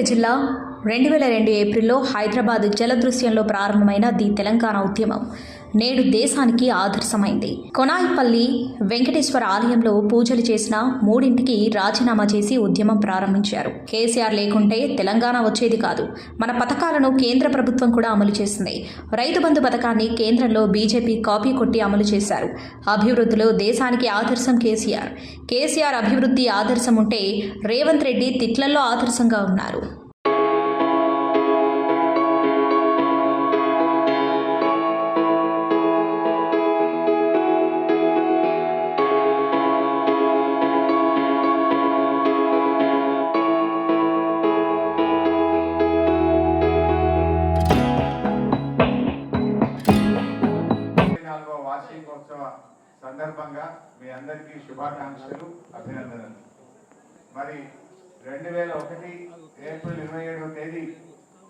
సిద్దిపేట జిల్లా రెండు వేల రెండు ఏప్రిల్లో హైదరాబాద్ జలదృశ్యంలో ప్రారంభమైన ది తెలంగాణ ఉద్యమం నేడు దేశానికి ఆదర్శమైంది. కొనాయిపల్లి వెంకటేశ్వర ఆలయంలో పూజలు చేసిన మూడింటికి రాజీనామా చేసి ఉద్యమం ప్రారంభించారు. కేసీఆర్ లేకుంటే తెలంగాణ వచ్చేది కాదు. మన పథకాలను కేంద్ర ప్రభుత్వం కూడా అమలు చేసింది. రైతు బంధు పథకాన్ని కేంద్రంలో బీజేపీ కాపీ కొట్టి అమలు చేశారు. అభివృద్ధిలో దేశానికి ఆదర్శం కేసీఆర్. కేసీఆర్ అభివృద్ధి ఆదర్శం ఉంటే రేవంత్ రెడ్డి తిట్లల్లో ఆదర్శంగా ఉన్నారు. సందర్భంగా మీ అందరికీ శుభాకాంక్షలు అభినందనలు. మరి రెండు వేల ఒకటి ఏప్రిల్ ఇరవై ఏడవ తేదీ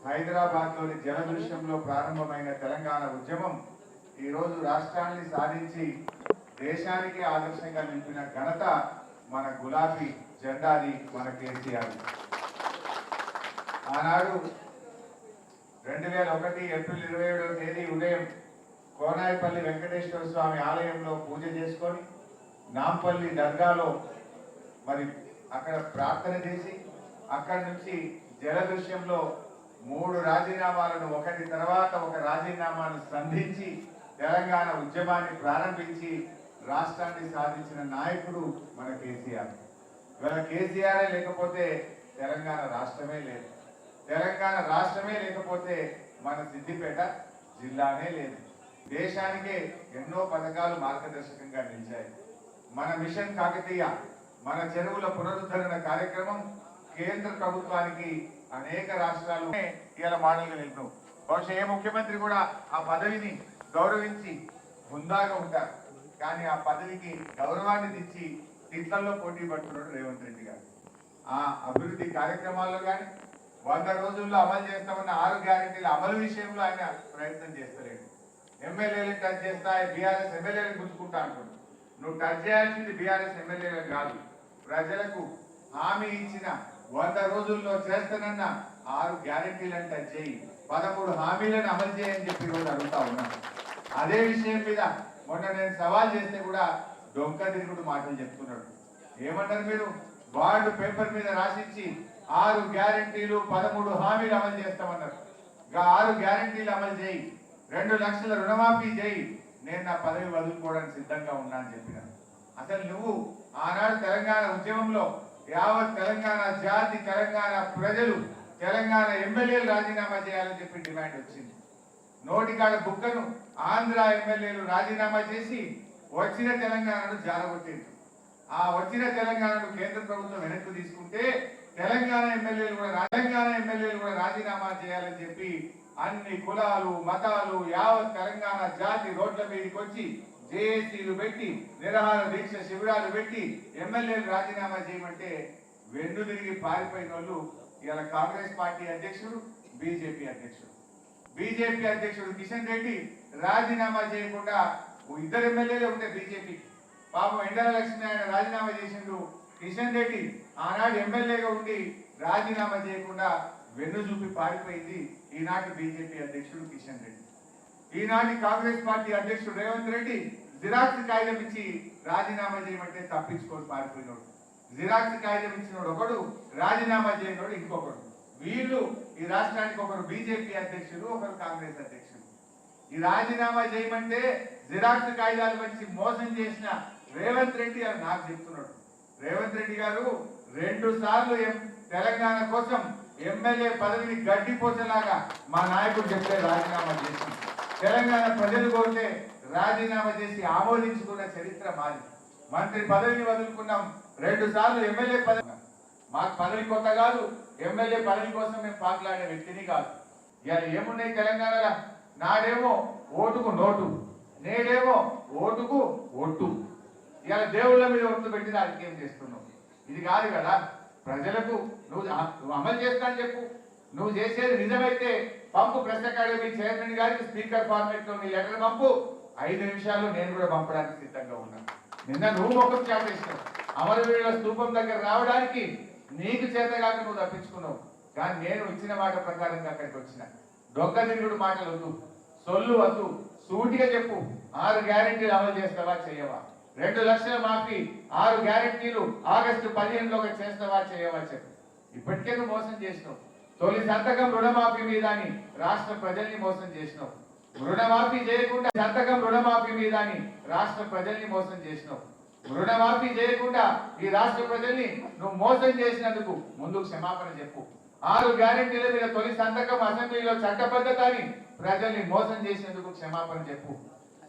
హైదరాబాద్లోని జలదృశ్యంలో ప్రారంభమైన తెలంగాణ ఉద్యమం ఈరోజు రాష్ట్రాన్ని సాధించి దేశానికి ఆదర్శంగా నిలిపిన ఘనత మన గులాబీ జెండాది మన కేసీఆర్. ఆనాడు రెండు వేల ఒకటి ఏప్రిల్ ఇరవై ఏడవ తేదీ ఉదయం కోనాయపల్లి వెంకటేశ్వర స్వామి ఆలయంలో పూజ చేసుకొని నాంపల్లి దర్గాలో మరి అక్కడ ప్రార్థన చేసి అక్కడి నుంచి జలదృశ్యంలో మూడు రాజీనామాలను ఒకటి తర్వాత ఒక రాజీనామాను సంధించి తెలంగాణ ఉద్యమాన్ని ప్రారంభించి రాష్ట్రాన్ని సాధించిన నాయకుడు మన కేసీఆర్. ఇవాళ కేసీఆర్ లేకపోతే తెలంగాణ రాష్ట్రమే లేదు. తెలంగాణ రాష్ట్రమే లేకపోతే మన సిద్దిపేట జిల్లానే లేదు. దేశానికే ఎన్నో పథకాలు మార్గదర్శకంగా నిలిచాయి. మన మిషన్ కాకతీయ మన చెరువుల పునరుద్ధరణ కార్యక్రమం కేంద్ర ప్రభుత్వానికి అనేక రాష్ట్రాలు ఇవాళ మోడల్గా నిలిపాం బహుశా ఏ ముఖ్యమంత్రి కూడా ఆ పదవిని గౌరవించి హుందాగా ఉంటారు. కానీ ఆ పదవికి గౌరవాన్ని తెచ్చి తిట్లల్లో పోటీ పడుతున్నాడు రేవంత్ రెడ్డి గారు. ఆ అభివృద్ధి కార్యక్రమాల్లో కానీ వంద రోజుల్లో అమలు చేస్తామన్న ఆరు గ్యారెంటీల అమలు విషయంలో ఆయన ప్రయత్నం చేస్తలేడు. ఎమ్మెల్యేలు టచ్ చేస్తా బీఆర్ఎస్ ఎమ్మెల్యేలను గుర్తుకుంటా అంటున్నాడు నువ్వు టచ్ చేయాల్సింది బీఆర్ఎస్ ఎమ్మెల్యేలు కాదు. ప్రజలకు హామీ ఇచ్చిన వంద రోజుల్లో చేస్తానన్న ఆరు గ్యారెంటీలను టచ్ చేయి. పదమూడు హామీలను అమలు చేయని చెప్పి ఈరోజు అడుగుతా ఉన్నాను అదే విషయం మీద మొన్న నేను సవాల్ చేస్తే కూడా డొంక తిరుగుడు మాటలు చెప్తున్నాడు. ఏమన్నారు మీరు? వార్డు పేపర్ మీద రాసిచ్చి ఆరు గ్యారెంటీలు పదమూడు హామీలు అమలు చేస్తామన్నారు. ఇంకా ఆరు గ్యారెంటీలు అమలు చేయి. రెండు లక్షల రుణమాఫీ చేయి. నేను నా పదవి వదులుకోవడానికి సిద్ధంగా ఉన్నా అని చెప్పిన. అసలు నువ్వు ఆనాడు తెలంగాణ ఉద్యమంలో యావత్ తెలంగాణ జాతి తెలంగాణ ప్రజలు తెలంగాణ ఎమ్మెల్యేలు రాజీనామా చేయాలని చెప్పి డిమాండ్ వచ్చింది. నోటికాడ బుక్కను ఆంధ్ర ఎమ్మెల్యేలు రాజీనామా చేసి వచ్చిన తెలంగాణను జారగొట్టింది. ఆ వచ్చిన తెలంగాణను కేంద్ర ప్రభుత్వం వెనక్కి తీసుకుంటే తెలంగాణ ఎమ్మెల్యేలు కూడా తెలంగాణ ఎమ్మెల్యేలు కూడా రాజీనామా చేయాలని చెప్పి అన్ని కులాలు మతాలు యావత్ తెలంగాణ జాతి రోడ్ల మీదకి వచ్చి జేఏసీలు పెట్టి నిరాహార దీక్ష శిబిరాలు పెట్టి ఎమ్మెల్యేలు రాజీనామా చేయమంటే వెన్ను తిరిగి పారిపోయిన వాళ్ళు ఇవాళ కాంగ్రెస్ పార్టీ అధ్యక్షుడు బీజేపీ అధ్యక్షుడు. బీజేపీ అధ్యక్షుడు కిషన్ రెడ్డి రాజీనామా చేయకుండా ఇద్దరు ఎమ్మెల్యేలే ఉంటే బీజేపీ. పాపం ఎండల లక్ష్మి ఆయన రాజీనామా చేసిండు కిషన్ రెడ్డి. ఆనాడు ఎమ్మెల్యేగా ఉండి రాజీనామా చేయకుండా వెన్ను చూపి పారిపోయింది ఈనాటి బీజేపీ అధ్యక్షుడు కిషన్ రెడ్డి. ఈనాటి కాంగ్రెస్ పార్టీ అధ్యక్షుడు రేవంత్ రెడ్డి జిరాక్స్ కాగితం ఇచ్చి రాజీనామా చేయమంటే తప్పించుకొని పారిపోయినోడు. జిరాక్స్ కాగితం ఇచ్చినోడు ఒకడు రాజీనామా చేయనోడు ఇంకొకడు. వీళ్ళు ఈ రాష్ట్రానికి ఒకరు బీజేపీ అధ్యక్షుడు ఒకరు కాంగ్రెస్ అధ్యక్షుడు. ఈ రాజీనామా చేయమంటే జిరాక్స్ కాగితాలు వచ్చి మోసం చేసిన రేవంత్ రెడ్డి అని నాకు చెప్తున్నాడు. రేవంత్ రెడ్డి గారు రెండు సార్లు తెలంగాణ కోసం ఎమ్మెల్యే పదవిని గడ్డిపోసేలాగా మా నాయకుడు చెప్తే రాజీనామా చేసి తెలంగాణ ప్రజలు కోరితే రాజీనామా చేసి ఆమోదించుకున్న చరిత్ర మాది. మంత్రి పదవిని వదులుకున్నాం. రెండు సార్లు ఎమ్మెల్యే పదవి. మాకు పదవి కొత్త కాదు ఎమ్మెల్యే పదవి కోసం మేము పాకులాడే వ్యక్తిని కాదు. ఇవాళ ఏమున్నాయి తెలంగాణలో? నాడేమో ఓటుకు నోటు నేడేమో ఓటుకు ఒట్టు. ఇవాళ దేవుళ్ళ మీద ఒట్టు పెట్టి రాజకీయం చేస్తున్నావు ఇది కాదు కదా. ప్రజలకు నువ్వు నువ్వు అమలు చేస్తా అని చెప్పు. నువ్వు చేసేది నిజమైతే పంపు ప్రెస్ అకాడమీ చైర్మన్ గారికి స్పీకర్ ఫార్మేట్లో నీ లెటర్ పంపు. ఐదు నిమిషాలు నేను కూడా పంపడానికి సిద్ధంగా ఉన్నాను నిన్న నువ్వు మొక్కలు చాటేసినావు అమరవీరుల స్థూపం దగ్గర రావడానికి నీకు చేతగాక నువ్వు తప్పించుకున్నావు. కానీ నేను ఇచ్చిన మాట ప్రకారంగా అక్కడికి వచ్చిన. దొంగ తిరుగుడు మాటలు వద్దు. సొల్లు వద్దు. సూటిగా చెప్పు. ఆరు గ్యారెంటీలు అమలు చేస్తావా చేయవా? రెండు లక్షల మాఫీ ఆరు గ్యారంటీలు ఆగస్టు పదిహేనులోగా చేస్తావా చేయవా చెప్పు ఇప్పటికే నువ్వు మోసం చేసినావు. తొలి సంతకం రుణమాఫీ మీద అని రాష్ట్ర ప్రజల్ని మోసం చేసినావు. రుణమాఫీ చేయకుండా సంతకం రుణమాఫీ మీద అని రాష్ట్ర ప్రజల్ని మోసం చేసినావు. రుణమాఫీ చేయకుండా ఈ రాష్ట్ర ప్రజల్ని నువ్వు మోసం చేసినందుకు ముందు క్షమాపణ చెప్పు. ఆరు గ్యారెంటీల మీద తొలి సంతకం అసెంబ్లీలో చట్టబద్ధత అని ప్రజల్ని మోసం చేసినందుకు క్షమాపణ చెప్పు.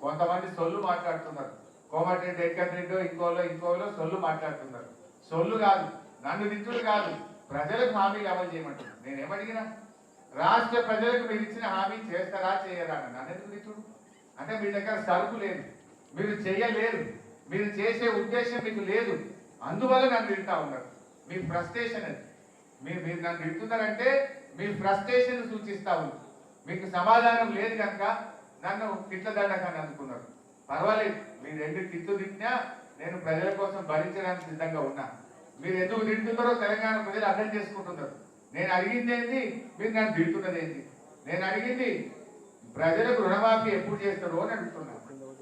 కొంతమంది సొల్లు మాట్లాడుతున్నారు. కోమటిరెడ్డి వెంకట్ ఇంకోలో ఇంకోలో సొల్లు మాట్లాడుతున్నారు. సొల్లు కాదు నన్ను నిత్యుడు కాదు ప్రజలకు హామీలు అమలు చేయమంటున్నారు. నేనేమడిగినా రాష్ట్ర ప్రజలకు మీరు ఇచ్చిన హామీ చేస్తారా చేయరా అని నన్ను ఎందుకు అంటే మీ దగ్గర సరుకు లేదు మీరు చేయలేరు మీరు చేసే ఉద్దేశం మీకు లేదు. అందువల్ల నన్ను తింటా ఉన్నారు. మీ ఫ్రస్ట్రేషన్ అది. మీరు మీరు నన్ను తిడుతున్నారంటే మీ ఫ్రస్ట్రేషన్ సూచిస్తా ఉంది మీకు సమాధానం లేదు కనుక నన్ను తిట్లదండకాన్ని అందుకున్నారు. పర్వాలేదు మీరు ఎందుకు తిట్టు తిట్టినా నేను ప్రజల కోసం భరించడానికి సిద్ధంగా ఉన్నా. మీరు ఎందుకు తింటున్నారో తెలంగాణ ప్రజలు అర్థం చేసుకుంటున్నారు. నేను అడిగింది ఏంటి మీరు నన్ను తిడుతున్నది ఏంటి నేను అడిగింది ప్రజలకు రుణమాఫీ ఎప్పుడు చేస్తారు అని అడుగుతున్నా.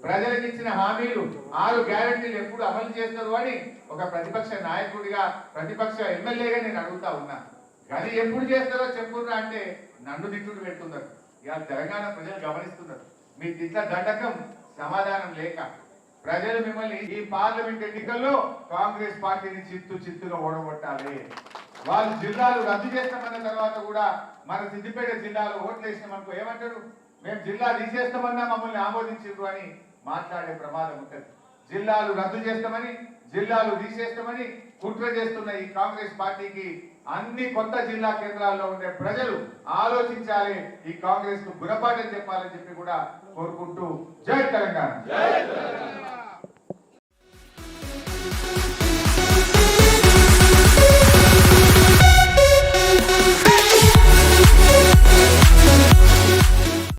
ప్రజలకు ఇచ్చిన హామీలు ఆరు గ్యారెంటీలు ఎప్పుడు అమలు చేస్తారు అని ఒక ప్రతిపక్ష నాయకుడిగా ప్రతిపక్ష ఎమ్మెల్యేగా నేను అడుగుతా ఉన్నా. కానీ ఎప్పుడు చేస్తారో చెప్పున్నా అంటే నన్ను తిట్టుడు పెడుతున్నారు. ఇక తెలంగాణ ప్రజలు గమనిస్తున్నారు. మీ తిట్ల దండకం సమాధానం లేక ప్రజలు మిమ్మల్ని ఈ పార్లమెంట్ ఎన్నికల్లో కాంగ్రెస్ పార్టీని చిత్తు చిత్తుగా ఓడగొట్టాలి. వాళ్ళు జిల్లాలు రద్దు చేస్తామన్న తర్వాత కూడా మన సిద్దిపేట జిల్లాలో ఓట్లు వేసినామనుకో ఏమంటారు? మేము జిల్లా తీసేస్తామన్నా మమ్మల్ని ఆమోదించారు అని మాట్లాడే ప్రమాదం ఉంటుంది. జిల్లాలు రద్దు చేస్తామని జిల్లాలు తీసేస్తామని కుట్ర చేస్తున్న ఈ కాంగ్రెస్ పార్టీకి అన్ని కొత్త జిల్లా కేంద్రాల్లో ఉండే ప్రజలు ఆలోచించాలి ఈ కాంగ్రెస్కు గుణపాఠం చెప్పాలని చెప్పి కూడా కోరుకుంటూ జై తెలంగాణ.